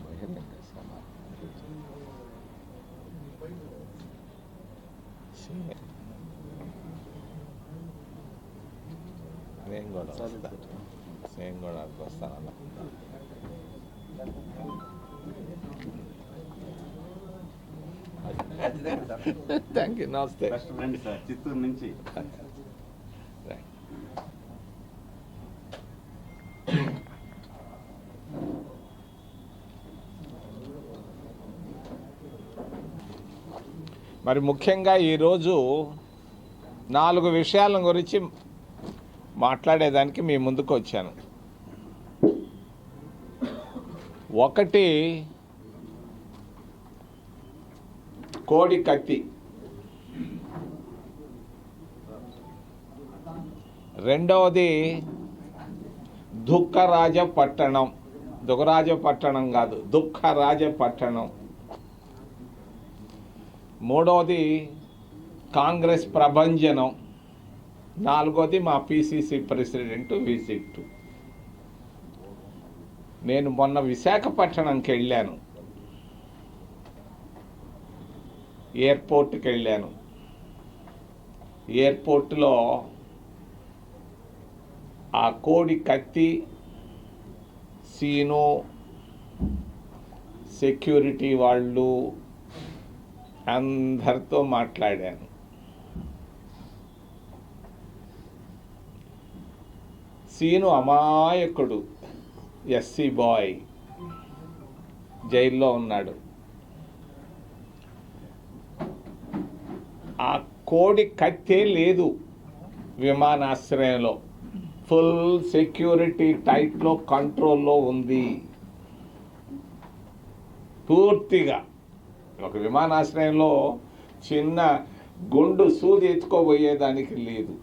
బహిరంగ సభ సే- నేను కూడా వస్తా నేను కూడా అక్కడికి వస్తాను అన్న థ్యాంక్ యూ నమస్తే ఫస్ట్ రండి సార్ చిత్తూరు నుంచి మరి ముఖ్యంగా ఈరోజు నాలుగు విషయాల గురించి మాట్లాడేదానికి మీ ముందుకు వచ్చాను. ఒకటి కోడి కత్తి. రెండవది దుఃఖరాజ పట్టణం. దుఃఖరాజ పట్టణం కాదు దుఃఖరాజ పట్టణం. మూడవది కాంగ్రెస్ ప్రభంజనం. నాలుగోది మా పిసిసి ప్రెసిడెంట్ విజిట్. నేను మొన్న విశాఖపట్నంకి వెళ్ళాను. ఎయిర్పోర్ట్కి వెళ్ళాను. ఎయిర్పోర్ట్లో ఆ కోడి కత్తి సీను సెక్యూరిటీ వాళ్ళు అందరితో మాట్లాడాను. సీను అమాయకుడు ఎస్సీ బాయ్ జైల్లో ఉన్నాడు. ఆ కోడి కత్తే లేదు విమానాశ్రయంలో. ఫుల్ సెక్యూరిటీ టైట్లో కంట్రోల్లో ఉంది. పూర్తిగా ఒక విమానాశ్రయంలో చిన్న గుండు సూది ఎత్తుకోబోయేదానికి లేదు.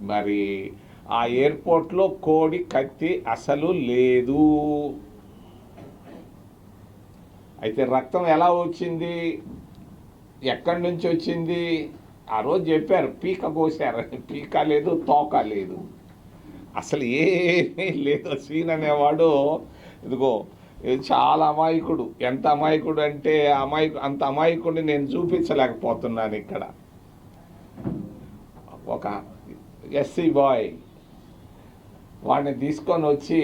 మరి ఆ ఎయిర్పోర్ట్లో కోడి కత్తి అసలు లేదు. అయితే రక్తం ఎలా వచ్చింది? ఎక్కడి నుంచి వచ్చింది? ఆ రోజు చెప్పారు పీక కోసారు పీక లేదు తోక లేదు. అసలు ఏమీ లేదు. సీన్ అనేవాడు ఇదిగో చాలా అమాయకుడు. ఎంత అమాయకుడు అంటే అమాయకు అంత అమాయకుడిని నేను చూపించలేకపోతున్నాను ఇక్కడ. ఒక ఎస్సీ బాయ్ వాడిని తీసుకొని వచ్చి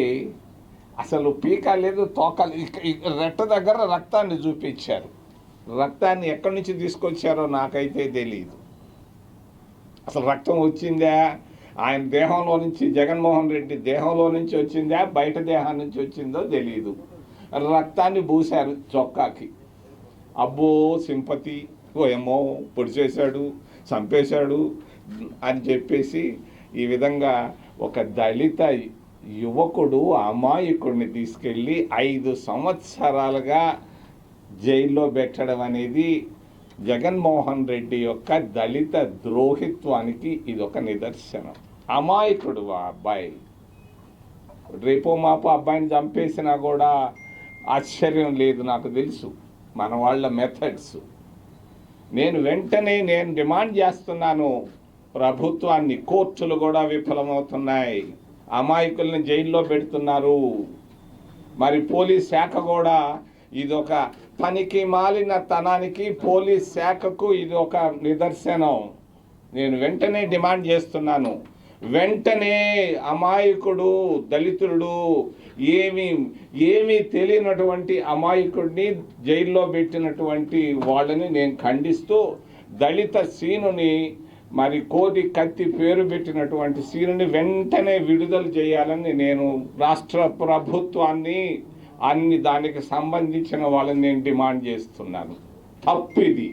అసలు పీక లేదు తోకలు రెట్ట దగ్గర రక్తాన్ని చూపించారు. రక్తాన్ని ఎక్కడి నుంచి తీసుకొచ్చారో నాకైతే తెలియదు అసలు రక్తం వచ్చిందా? ఆయన దేహంలో నుంచి జగన్మోహన్ రెడ్డి దేహంలో నుంచి వచ్చిందా? బయట దేహం నుంచి వచ్చిందో తెలియదు రక్తాన్ని పూశారు చొక్కాకి. అబ్బో సింపతి ఓ ఏమో పొడి చేశాడు చంపేశాడు అని చెప్పేసి ఈ విధంగా ఒక దళిత యువకుడు అమాయకుడిని తీసుకెళ్ళి ఐదు సంవత్సరాలుగా జైల్లో పెట్టడం అనేది జగన్మోహన్ రెడ్డి యొక్క దళిత ద్రోహిత్వానికి ఇది ఒక నిదర్శనం. అమాయకుడు ఆ అబ్బాయి. రేపో మాపో అబ్బాయిని చంపేసినా కూడా ఆశ్చర్యం లేదు నాకు తెలుసు. మన వాళ్ళ మెథడ్స్ నేను వెంటనే నేను డిమాండ్ చేస్తున్నాను. ప్రభుత్వాన్ని కోర్టులు కూడా విఫలమవుతున్నాయి. అమాయకుల్ని జైల్లో పెడుతున్నారు. మరి పోలీస్ శాఖ కూడా ఇది ఒక పనికి మాలిన తనానికి పోలీస్ శాఖకు ఇది ఒక నిదర్శనం. నేను వెంటనే డిమాండ్ చేస్తున్నాను. వెంటనే అమాయకుడు దళితుడు ఏమి ఏమీ తెలియనటువంటి అమాయకుడిని జైల్లో పెట్టినటువంటి వాళ్ళని నేను ఖండిస్తూ దళిత సీనుని మరి కోటి కత్తి పేరు పెట్టినటువంటి సీనుని వెంటనే విడుదల చేయాలని నేను రాష్ట్ర ప్రభుత్వాన్ని అన్ని దానికి సంబంధించిన వాళ్ళని నేను డిమాండ్ చేస్తున్నాను. తప్పిది.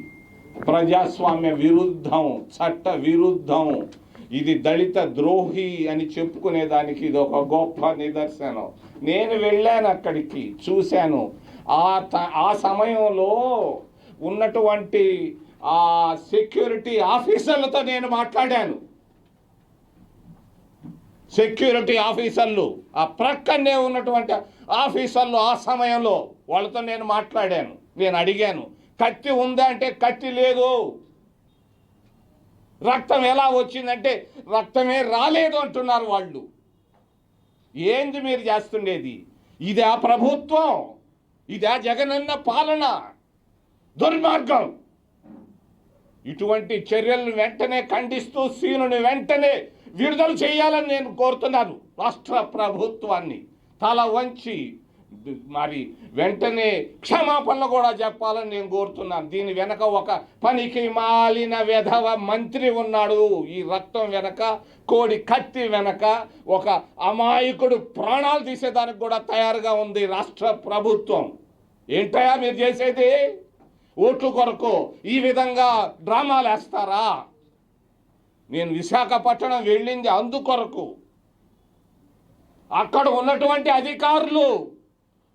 ప్రజాస్వామ్య విరుద్ధం చట్ట విరుద్ధం. ఇది దళిత ద్రోహి అని చెప్పుకునేదానికి ఇది ఒక గొప్ప నిదర్శనం. నేను వెళ్ళాను అక్కడికి చూశాను. ఆ త- ఆ సమయంలో ఉన్నటువంటి ఆ సెక్యూరిటీ ఆఫీసర్లతో నేను మాట్లాడాను. సెక్యూరిటీ ఆఫీసర్లు ఆ ప్రక్కనే ఉన్నటువంటి ఆఫీసర్లు ఆ సమయంలో వాళ్ళతో నేను మాట్లాడాను. నేను అడిగాను కత్తి ఉందా? అంటే కత్తి లేదు. రక్తం ఎలా వచ్చిందంటే రక్తమే రాలేదు అంటున్నారు వాళ్ళు. ఏంది మీరు చేస్తుండేది? ఇదే ప్రభుత్వం? ఇదే జగనన్న పాలన? దుర్మార్గం. ఇటువంటి చర్యలను వెంటనే ఖండిస్తూ సీనుని వెంటనే విడుదల చేయాలని నేను కోరుతున్నాను రాష్ట్ర ప్రభుత్వాన్ని. తల వంచి మరి వెంటనే క్షమాపణలు కూడా చెప్పాలని నేను కోరుతున్నాను. దీని వెనక ఒక పనికి మాలిన వెధవ మంత్రి ఉన్నాడు. ఈ రక్తం వెనక కోడి కత్తి వెనక ఒక అమాయకుడు ప్రాణాలు తీసేదానికి కూడా తయారుగా ఉంది రాష్ట్ర ప్రభుత్వం. ఏంటయా మీరు చేసేది? ఓట్లు కొరకు ఈ విధంగా డ్రామాలు వేస్తారా? నేను విశాఖపట్నం వెళ్ళింది అందుకొరకు. అక్కడ ఉన్నటువంటి అధికారులు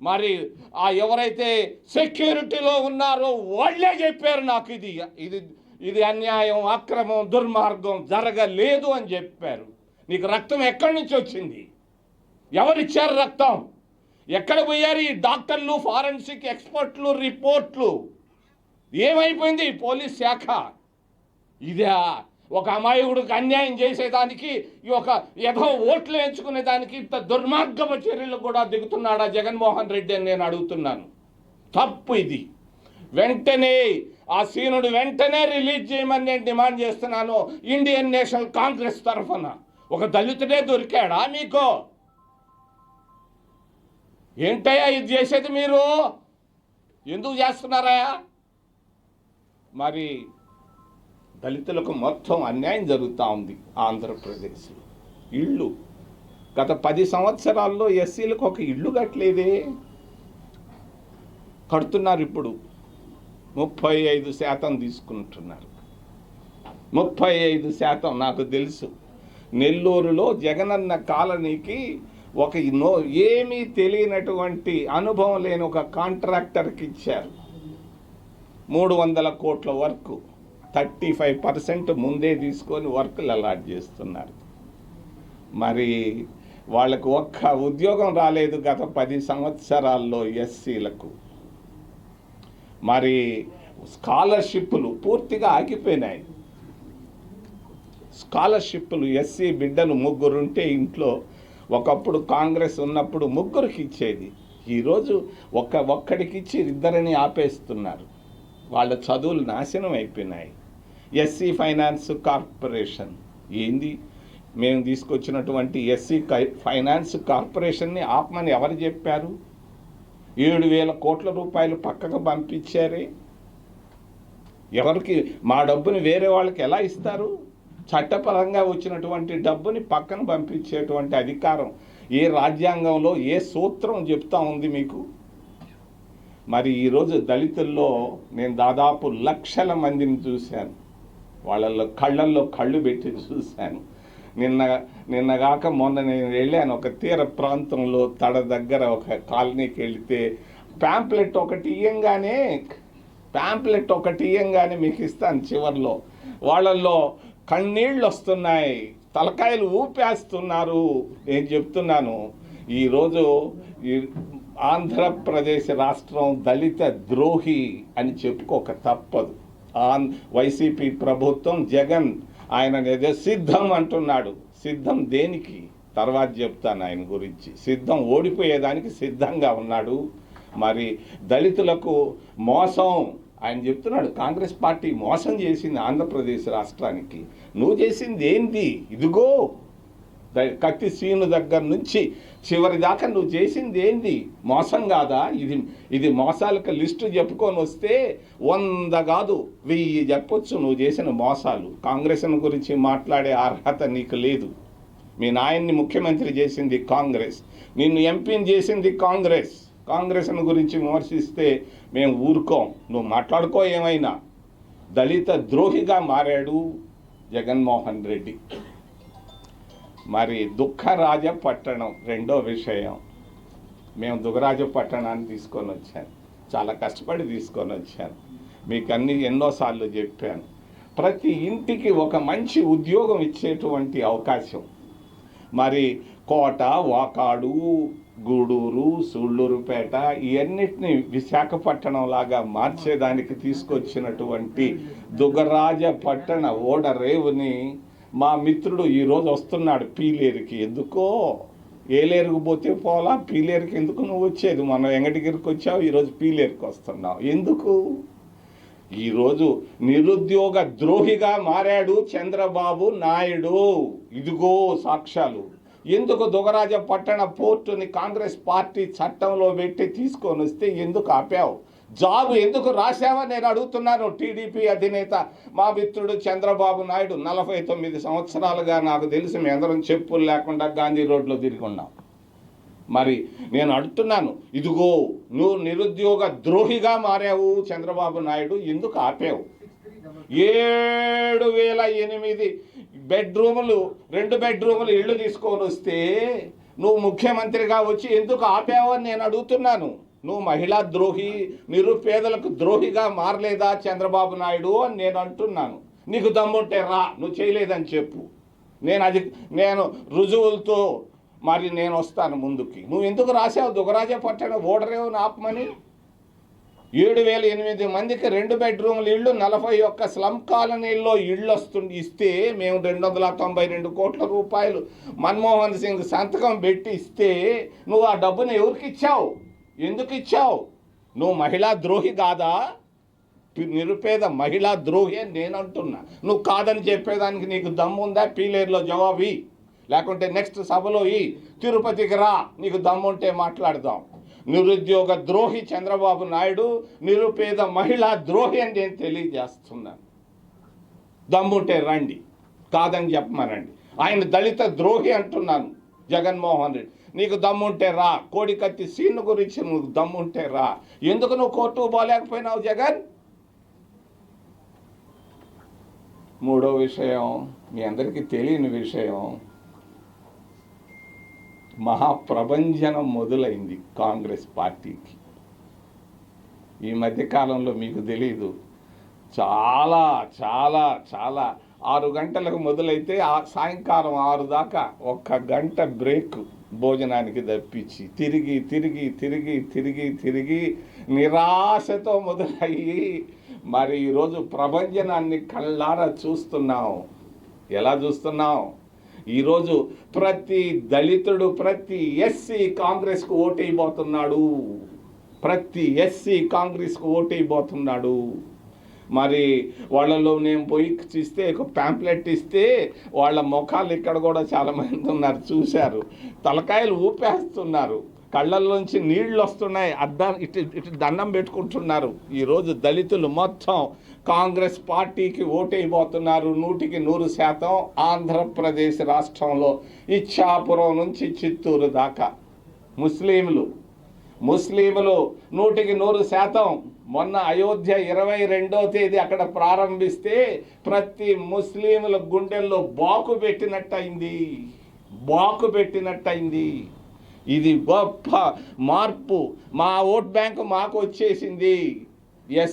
మరి ఆ ఎవరైతే సెక్యూరిటీలో ఉన్నారో వాళ్ళే చెప్పారు నాకు ఇది ఇది ఇది అన్యాయం అక్రమం దుర్మార్గం జరగలేదు అని చెప్పారు. నీకు రక్తం ఎక్కడి నుంచి వచ్చింది? ఎవరిచ్చారు రక్తం? ఎక్కడ పోయారు ఈ డాక్టర్లు ఫారెన్సిక్ ఎక్స్పర్ట్లు రిపోర్ట్లు? ఏమైపోయింది పోలీస్ శాఖ? ఇదా ఒక అమాయకుడికి అన్యాయం చేసేదానికి ఈ ఒక యథో ఓట్లు ఎంచుకునే దానికి ఇంత దుర్మార్గపు చర్యలు కూడా దిగుతున్నాడా జగన్మోహన్ రెడ్డి అని నేను అడుగుతున్నాను. తప్పు ఇది. వెంటనే ఆ సీనుడు వెంటనే రిలీజ్ చేయమని నేను డిమాండ్ చేస్తున్నాను ఇండియన్ నేషనల్ కాంగ్రెస్ తరఫున. ఒక దళితుడే దొరికాడా మీకు? ఏంటయ్యా ఇది చేసేది మీరు? ఎందుకు చేస్తున్నారా? మరి దళితులకు మొత్తం అన్యాయం జరుగుతూ ఉంది ఆంధ్రప్రదేశ్లో. ఇళ్ళు. గత పది సంవత్సరాల్లో ఎస్సీలకు ఒక ఇల్లు కట్టలేదే. కడుతున్నారు ఇప్పుడు. ముప్పై ఐదు శాతం తీసుకుంటున్నారు. ముప్పై ఐదు శాతం నాకు తెలుసు. నెల్లూరులో జగనన్న కాలనీకి ఒక నో ఏమీ తెలియనటువంటి అనుభవం లేని ఒక కాంట్రాక్టర్కి ఇచ్చారు. మూడు వందల కోట్ల వర్క్. థర్టీ ఫైవ్ పర్సెంట్ ముందే తీసుకొని వర్క్లు అలాట్ చేస్తున్నారు. మరి వాళ్ళకు ఒక్క ఉద్యోగం రాలేదు గత పది సంవత్సరాల్లో ఎస్సీలకు. మరి స్కాలర్షిప్లు పూర్తిగా ఆగిపోయినాయి. స్కాలర్షిప్లు ఎస్సీ బిడ్డలు ముగ్గురుంటే ఇంట్లో ఒకప్పుడు కాంగ్రెస్ ఉన్నప్పుడు ముగ్గురికి ఇచ్చేది. ఈరోజు ఒక్క ఒక్కడికిచ్చి ఇద్దరిని ఆపేస్తున్నారు. వాళ్ళ చదువులు నాశనం అయిపోయినాయి. SC finance corporation. ఏంది? మేము తీసుకొచ్చినటువంటి ఎస్సీ ఫైనాన్స్ కార్పొరేషన్ని ఆపమని ఎవరు చెప్పారు? ఏడు వేల కోట్ల రూపాయలు పక్కకు పంపించారే. ఎవరికి మా డబ్బుని వేరే వాళ్ళకి ఎలా ఇస్తారు? చట్టపరంగా వచ్చినటువంటి డబ్బుని పక్కన పంపించేటువంటి అధికారం ఏ రాజ్యాంగంలో ఏ సూత్రం చెప్తా ఉంది మీకు? మరి ఈరోజు దళితుల్లో నేను దాదాపు లక్షల మందిని చూశాను. వాళ్ళల్లో కళ్ళల్లో కళ్ళు పెట్టి చూశాను. నిన్న నిన్నగాక మొన్న నేను వెళ్ళాను ఒక తీర ప్రాంతంలో తడ దగ్గర ఒక కాలనీకి వెళితే ప్యాంప్లెట్ ఒకటి ఇయ్యంగానే ప్యాంప్లెట్ ఒకటి ఇయ్యంగానే మీకు ఇస్తాను చివరిలో. వాళ్ళల్లో కన్నీళ్ళు వస్తున్నాయి తలకాయలు ఊపేస్తున్నారు నేను చెప్తున్నాను. ఈరోజు ఈ ఆంధ్రప్రదేశ్ రాష్ట్రం దళిత ద్రోహి అని చెప్పుకోక తప్పదు. ఆన్ వైసీపీ ప్రభుత్వం జగన్ ఆయన ఏదో సిద్ధం అంటున్నాడు. సిద్ధం దేనికి? తర్వాత చెప్తాను ఆయన గురించి. సిద్ధం ఓడిపోయేదానికి సిద్ధంగా ఉన్నాడు. మరి దళితులకు మోసం. ఆయన చెప్తున్నాడు కాంగ్రెస్ పార్టీ మోసం చేసింది ఆంధ్రప్రదేశ్ రాష్ట్రానికి. నువ్వు చేసింది ఏంది? ఇదిగో కత్తి సీను దగ్గర నుంచి చివరి దాకా నువ్వు చేసింది ఏంది? మోసం కాదా? ఇది ఇది మోసాలకు లిస్టు చెప్పుకొని వస్తే వంద కాదు వెయ్యి చెప్పొచ్చు నువ్వు చేసిన మోసాలు. కాంగ్రెస్ గురించి మాట్లాడే అర్హత నీకు లేదు. మీ నాయన్ని ముఖ్యమంత్రి చేసింది కాంగ్రెస్. నిన్ను ఎంపీని చేసింది కాంగ్రెస్. కాంగ్రెస్ గురించి విమర్శిస్తే మేము ఊరుకోం. నువ్వు మాట్లాడుకో ఏమైనా. దళిత ద్రోహిగా మారాడు జగన్మోహన్ రెడ్డి. మరి దుఃఖరాజ పట్టణం రెండో విషయం. మేము దుగరాజ పట్టణాన్ని తీసుకొని వచ్చాను. చాలా కష్టపడి తీసుకొని వచ్చాను. మీకు అన్ని ఎన్నోసార్లు చెప్పాను. ప్రతి ఇంటికి ఒక మంచి ఉద్యోగం ఇచ్చేటువంటి అవకాశం. మరి కోట వాకాడు గూడూరు సూళ్ళూరుపేట ఇవన్నిటిని విశాఖపట్నం లాగా మార్చేదానికి తీసుకొచ్చినటువంటి దుగరాజ పట్టణ ఓడరేవుని మా మిత్రుడు ఈరోజు వస్తున్నాడు పీలేరుకి. ఎందుకో? ఏలేరుకు పోతే పోలా పీలేరుకి ఎందుకు నువ్వు వచ్చేది? మనం ఎంగటిగిరికి వచ్చావు ఈరోజు పీలేరుకి వస్తున్నావు. ఎందుకు? ఈరోజు నిరుద్యోగ ద్రోహిగా మారాడు చంద్రబాబు నాయుడు. ఇదిగో సాక్ష్యాలు. ఎందుకు దుగరాజ పట్టణ పోర్టుని కాంగ్రెస్ పార్టీ చట్టంలో పెట్టి తీసుకొని వస్తే ఎందుకు ఆపావు? జాబు ఎందుకు రాశావా? నేను అడుగుతున్నాను. టీడీపీ అధినేత మా మిత్రుడు చంద్రబాబు నాయుడు నలభై తొమ్మిది సంవత్సరాలుగా నాకు తెలిసి. మీ అందరం చెప్పులు లేకుండా గాంధీ రోడ్లో తిరిగి ఉన్నాం. మరి నేను అడుగుతున్నాను ఇదిగో నువ్వు నిరుద్యోగ ద్రోహిగా మారావు చంద్రబాబు నాయుడు ఎందుకు ఆపావు? ఏడు వేల ఎనిమిది బెడ్రూములు రెండు బెడ్రూములు ఇళ్ళు తీసుకొని వస్తే నువ్వు ముఖ్యమంత్రిగా వచ్చి ఎందుకు ఆపావు అని నేను అడుగుతున్నాను. నువ్వు మహిళా ద్రోహి నిరుపేదలకు ద్రోహిగా మారలేదా చంద్రబాబు నాయుడు అని నేను అంటున్నాను. నీకు దమ్ముంటే రా నువ్వు చేయలేదని చెప్పు. నేను అది నేను రుజువులతో మరి నేను వస్తాను ముందుకి. నువ్వు ఎందుకు రాసావు దుగరాజే పట్టణ ఓడరేవు ఆపమని? ఏడు వేల ఎనిమిది మందికి రెండు బెడ్రూమ్ల ఇళ్ళు నలభై ఒక్క స్లమ్ కాలనీల్లో ఇళ్ళు వస్తుంది ఇస్తే మేము రెండు వందల తొంభై రెండు కోట్ల రూపాయలు మన్మోహన్ సింగ్ సంతకం పెట్టి ఇస్తే నువ్వు ఆ డబ్బును ఎవరికి ఇచ్చావు? ఎందుకు ఇచ్చావు? నువ్వు మహిళా ద్రోహి కాదా? నిరుపేద మహిళా ద్రోహి అని నేను అంటున్నా. నువ్వు కాదని చెప్పేదానికి నీకు దమ్ముందా పీలేరులో జవాబు లేకుంటే నెక్స్ట్ సభలో ఈ తిరుపతికి రా. నీకు దమ్ముంటే మాట్లాడదాం. నిరుద్యోగ ద్రోహి చంద్రబాబు నాయుడు నిరుపేద మహిళా ద్రోహి అని నేను తెలియజేస్తున్నాను దమ్ముంటే రండి. కాదని చెప్పమనండి. ఆయన దళిత ద్రోహి అంటున్నాను. జగన్మోహన్ రెడ్డి. నీకు దమ్ముంటే రా. కోడికత్తి సీన్ గురించి నువ్వు దమ్ముంటే రా. ఎందుకు నువ్వు కోర్టు పోలేకపోయినావు జగన్? మూడో విషయం మీ అందరికీ తెలియని విషయం. మహాప్రభంజనం మొదలైంది కాంగ్రెస్ పార్టీకి. ఈ మధ్యకాలంలో మీకు తెలీదు. చాలా చాలా చాలా ఆరు గంటలకు మొదలైతే ఆ సాయంకాలం ఆరు దాకా ఒక్క గంట బ్రేక్ భోజనానికి తప్పించి తిరిగి తిరిగి తిరిగి తిరిగి తిరిగి నిరాశతో మొదలయ్యి మరి ఈరోజు ప్రభంజనాన్ని కళ్ళారా చూస్తున్నాం ఎలా చూస్తున్నాం ఈరోజు ప్రతి దళితుడు ప్రతి ఎస్సీ కాంగ్రెస్కు ఓటైపోతున్నాడు. ప్రతి ఎస్సీ కాంగ్రెస్కు ఓటైపోతున్నాడు. మరి వాళ్ళలో నేను పోయి ఇస్తే ఒక ప్యాంప్లెట్ ఇస్తే వాళ్ళ ముఖాలు ఇక్కడ కూడా చాలా మంది ఉన్నారు చూశారు. తలకాయలు ఊపేస్తున్నారు. కళ్ళల్లోంచి నీళ్ళు వస్తున్నాయి. అద్దం ఇటు ఇటు దండం పెట్టుకుంటున్నారు. ఈరోజు దళితులు మొత్తం కాంగ్రెస్ పార్టీకి ఓటైపోతున్నారు. నూటికి నూరు శాతం ఆంధ్రప్రదేశ్ రాష్ట్రంలో ఇచ్చాపురం నుంచి చిత్తూరు దాకా. ముస్లింలు ముస్లింలు నూటికి నూరు శాతం మొన్న అయోధ్య ఇరవై రెండో తేదీ అక్కడ ప్రారంభిస్తే ప్రతి ముస్లింల గుండెల్లో బాకు పెట్టినట్టయింది. బాకు పెట్టినట్టయింది. ఇది గొప్ప మార్పు. మా ఓట్ బ్యాంక్ మాకు వచ్చేసింది. ఎస్